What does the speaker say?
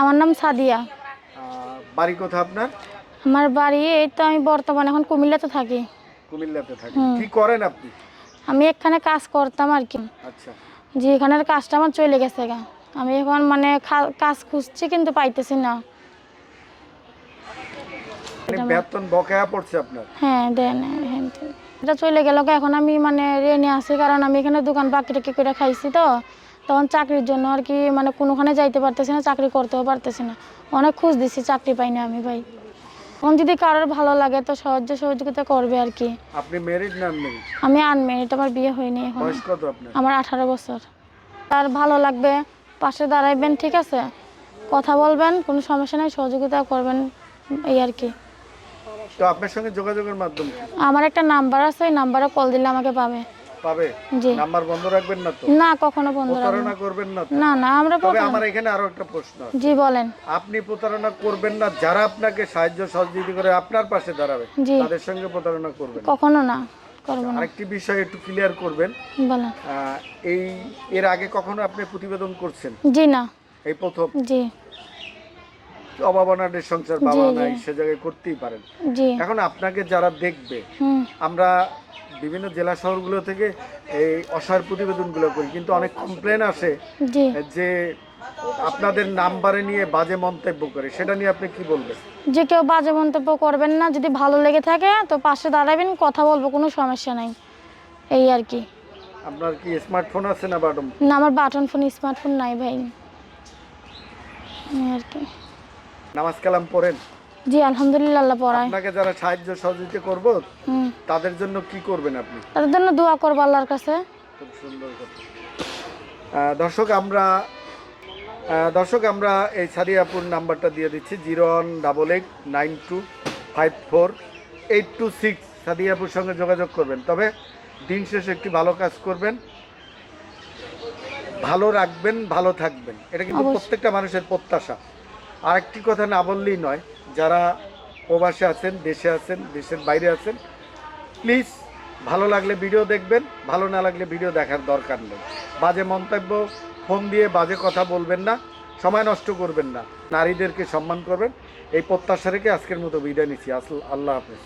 আমার নাম সাদিয়া। বাড়ি কোথা আপনার? আমার বাড়ি এই তো আমি বর্তমানে এখন কুমিল্লাতে থাকি। কুমিল্লাতে হুম। কি করেন আপনি? আমি এখানে কাজ করতাম আর কি। আচ্ছা। যে এখানের কাজটা আমার চলে গেছে গা। আমি এখন মানে কাজ খুঁজছি কিন্তু পাইতেছি না। মানে বেতন বকেয়া পড়ছে আপনার? হ্যাঁ দেন হ্যাঁ এটা চলে গেল এখন আমি মানে রেনে আছি কারণ আমি এখানে দোকান বাকি টাকি করে খাইছি তো। তখন চাকরির জন্য আর কি মানে কোনোখানে যাইতে পারতেছি না চাকরি করতেও পারতেছি না। অনেক খুঁজ দিছি চাকরি পাই না আমি ভাই। এখন যদি কারোর ভালো লাগে তো সাহায্য সহযোগিতা করবে আর কি। আপনি মেরিড না আমি আনমেরিট আমার বিয়ে হয়নি এখন। বয়স কত আপনার? আমার আঠারো বছর। তার ভালো লাগবে পাশে দাঁড়াইবেন ঠিক আছে? কথা বলবেন কোনো সমস্যা নেই সহযোগিতা করবেন এই আর কি। তো আপনার সঙ্গে যোগাযোগের মাধ্যম? আমার একটা নাম্বার আছে ওই নাম্বারে কল দিলে আমাকে পাবে। পাবে? নাম্বার বন্ধ রাখবেন না তো? না কখনো বন্ধ প্রতারণা করবেন না না না আমরা তবে আমার এখানে আরও একটা প্রশ্ন জি বলেন। আপনি প্রতারণা করবেন না যারা আপনাকে সাহায্য সহযোগিতা করে আপনার পাশে দাঁড়াবে তাদের সঙ্গে প্রতারণা করবেন কখনো না করব না। আরেকটি বিষয় একটু ক্লিয়ার করবেন। বলেন। এই এর আগে কখনো আপনি প্রতিবেদন করছেন? জি না। এই প্রথম? জি। অভাবনাদের সংসার বাবা নাই সে জায়গায় করতেই পারেন। এখন আপনাকে যারা দেখবে আমরা বিভিন্ন জেলা শহরগুলো থেকে এই অসহায় প্রতিবেদনগুলো করি কিন্তু অনেক কমপ্লেন আসে যে আপনাদের নাম্বারে নিয়ে বাজে মন্তব্য করে সেটা নিয়ে আপনি কি বলবেন? যে কেউ বাজে মন্তব্য করবেন না যদি ভালো লেগে থাকে তো পাশে দাঁড়াবেন কথা বলব কোনো সমস্যা নাই। এই আর কি। আপনার কি স্মার্টফোন আছে না বাটম না আমার বাটন ফোন স্মার্টফোন নাই ভাই। এই আর কি। নামাজ কালাম পড়েন? জি আলহামদুলিল্লাহ আল্লাহ পড়ায়। আপনাকে যারা সাহায্য সহযোগিতা করব তাদের জন্য কি করবেন আপনি? তাদের জন্য দোয়া করব আল্লাহর কাছে। খুব সুন্দর কথা। দর্শক আমরা দর্শক আমরা এই সারিয়াপুর নাম্বারটা দিয়ে দিচ্ছি zero one double eight nine two five four eight two six. Sadiyapur সঙ্গে যোগাযোগ করবেন। তবে দিন শেষে একটি ভালো কাজ করবেন। ভালো রাখবেন ভালো থাকবেন। এটা কিন্তু প্রত্যেকটা মানুষের প্রত্যাশা। আর একটি কথা না বললেই নয় যারা প্রবাসে আছেন, দেশে আছেন, দেশের বাইরে আছেন প্লিজ ভালো লাগলে ভিডিও দেখবেন, ভালো না লাগলে ভিডিও দেখার দরকার নেই। বাজে মন্তব্য ফোন দিয়ে বাজে কথা বলবেন না, সময় নষ্ট করবেন না। নারীদেরকে সম্মান করবেন। এই প্রত্যাশা রেখে আজকের মতো বিদায় নিচ্ছি। আসল আল্লাহ হাফেজ।